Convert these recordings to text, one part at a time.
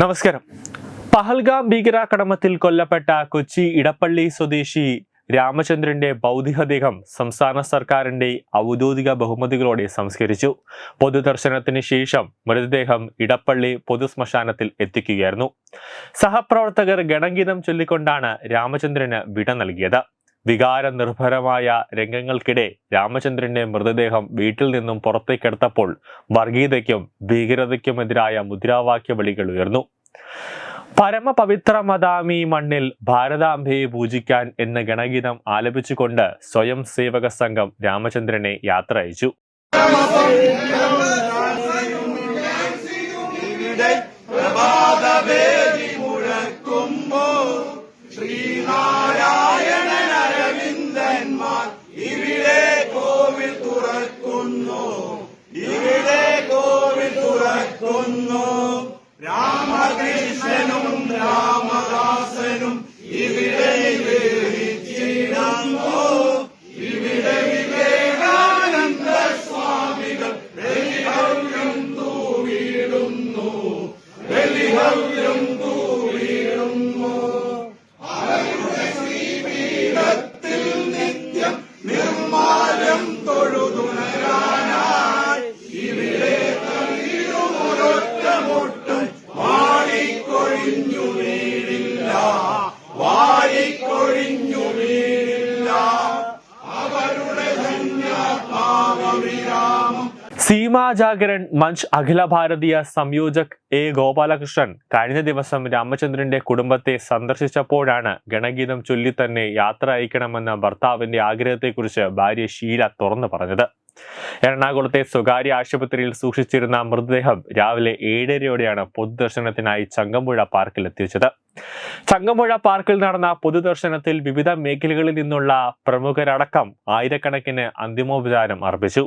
നമസ്കാരം. പഹൽഗാം ഭീകരാക്രമത്തിൽ കൊല്ലപ്പെട്ട കൊച്ചി ഇടപ്പള്ളി സ്വദേശി രാമചന്ദ്രന്റെ ഭൗതികദേഹം സംസ്ഥാന സർക്കാരിന്റെ ഔദ്യോഗിക ബഹുമതികളോടെ സംസ്കരിച്ചു. പൊതുദർശനത്തിന് ശേഷം മൃതദേഹം ഇടപ്പള്ളി പൊതുശ്മശാനത്തിൽ എത്തിക്കുകയായിരുന്നു. സഹപ്രവർത്തകർ ഗണഗീതം ചൊല്ലിക്കൊണ്ടാണ് രാമചന്ദ്രന് വിട നൽകിയത്. വികാര നിർഭരമായ രംഗങ്ങൾക്കിടെ രാമചന്ദ്രന്റെ മൃതദേഹം വീട്ടിൽ നിന്നും പുറത്തേക്കെടുത്തപ്പോൾ വർഗീയതയ്ക്കും ഭീകരതയ്ക്കുമെതിരായ മുദ്രാവാക്യ വിളികൾ ഉയർന്നു. പരമപവിത്രമതാമി മണ്ണിൽ ഭാരതാംബയെ പൂജിക്കാൻ എന്ന ഗണഗീതം ആലപിച്ചുകൊണ്ട് സ്വയം സേവക സംഘം രാമചന്ദ്രനെ യാത്ര അയച്ചു. con nosotros. ജാഗരൺ മഞ്ച് അഖില ഭാരതീയ സംയോജക് എ ഗോപാലകൃഷ്ണൻ കഴിഞ്ഞ ദിവസം രാമചന്ദ്രന്റെ കുടുംബത്തെ സന്ദർശിച്ചപ്പോഴാണ് ഗണഗീതം ചൊല്ലി തന്നെ യാത്ര അയക്കണമെന്ന ഭർത്താവിന്റെ ആഗ്രഹത്തെക്കുറിച്ച് ഭാര്യ ഷീല തുറന്നു പറഞ്ഞത്. എറണാകുളത്തെ സ്വകാര്യ ആശുപത്രിയിൽ സൂക്ഷിച്ചിരുന്ന മൃതദേഹം രാവിലെ ഏഴരയോടെയാണ് പൊതുദർശനത്തിനായി ചങ്ങമ്പുഴ പാർക്കിൽ എത്തിച്ചത് ചങ്ങമ്പുഴ പാർക്കിൽ നടന്ന പൊതുദർശനത്തിൽ വിവിധ മേഖലകളിൽ നിന്നുള്ള പ്രമുഖരടക്കം ആയിരക്കണക്കിന് അന്തിമോപചാരം അർപ്പിച്ചു.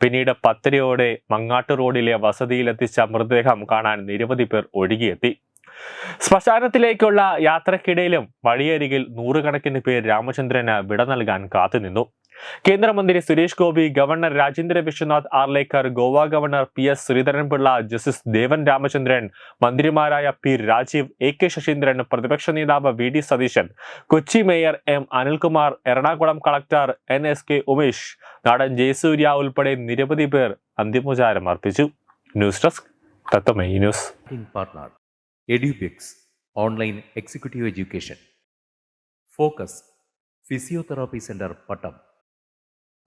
പിന്നീട് പത്തരയോടെ മങ്ങാട്ടു റോഡിലെ വസതിയിലെത്തിച്ച മൃതദേഹം കാണാൻ നിരവധി പേർ ഒഴുകിയെത്തി. ശ്മശാനത്തിലേക്കുള്ള യാത്രക്കിടയിലും വഴിയരികിൽ നൂറുകണക്കിന് പേർ രാമചന്ദ്രന് വിട നൽകാൻ കാത്തുനിന്നു. കേന്ദ്രമന്ത്രി Suresh Gopi governor Rajendra Vishwanath Arlekar Goa governor P S Sreedharanpillai justice Devan Ramachandran മന്ത്രിമാരായ P Rajeev A K Saseendran പ്രതിപക്ഷ നേതാവ് V D Satheesan Kochi mayor M Anilkumar Ernakulam collector N S K Umesh നടൻ ജയസൂര്യ ഉൾപ്പെടെ നിരവധി പേർ അന്തിമോചാരം അർപ്പിച്ചു. News desk Tatwamayi news. Online Executive Education. Focus Physiotherapy Center Pattam.